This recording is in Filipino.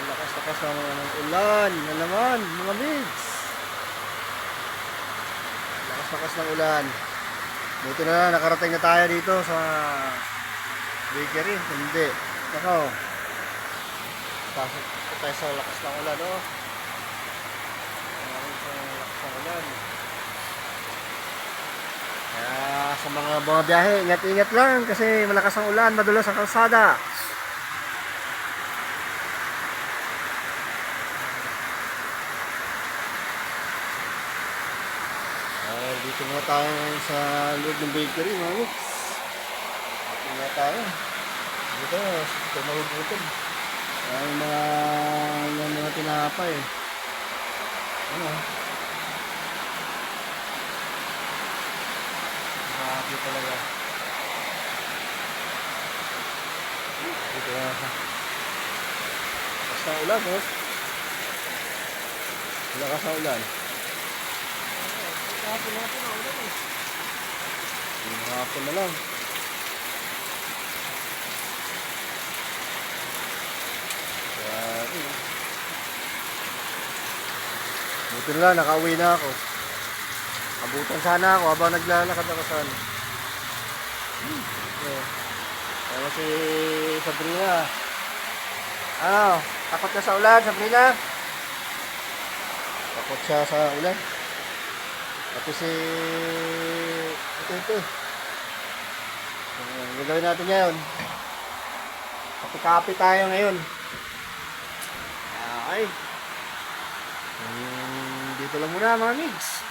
Lakas-lakas naman ng ulan na naman, mga migs. Lakas-lakas ng ulan. Buti na lang, nakarating na tayo dito sa bakery. Hindi. Ako. Pasok tayo sa lakas ng ulan, oh. Maraming sa lakas ng ulan. Kaya sa mga mga biyahe, ingat-ingat lang kasi malakas ang ulan, madulas ang kalsada. Ah, dito muna tayo sa loob ng bakery, mga mix. Dito muna tayo. Dito, ito mahugutom. Ay, mga, yung mga tinapay. Ano? Grabe talaga. Dito na ako. Basta ulan, boss. Lakas ang ulan. Hapon na na ulan eh. Hapon na lang. Buti na lang, nakauwi na ako. Abutan sana ako habang naglalakad ako sa Hmm. Yeah. Kaya si Sabrina. Ano? Takot ka sa ulan, Sabrina? Takot siya sa ulan. Pati si ito ito. Ang gagawin natin ngayon. Kapi-kapi tayo ngayon. Okay. Um, dito lang muna mga migs.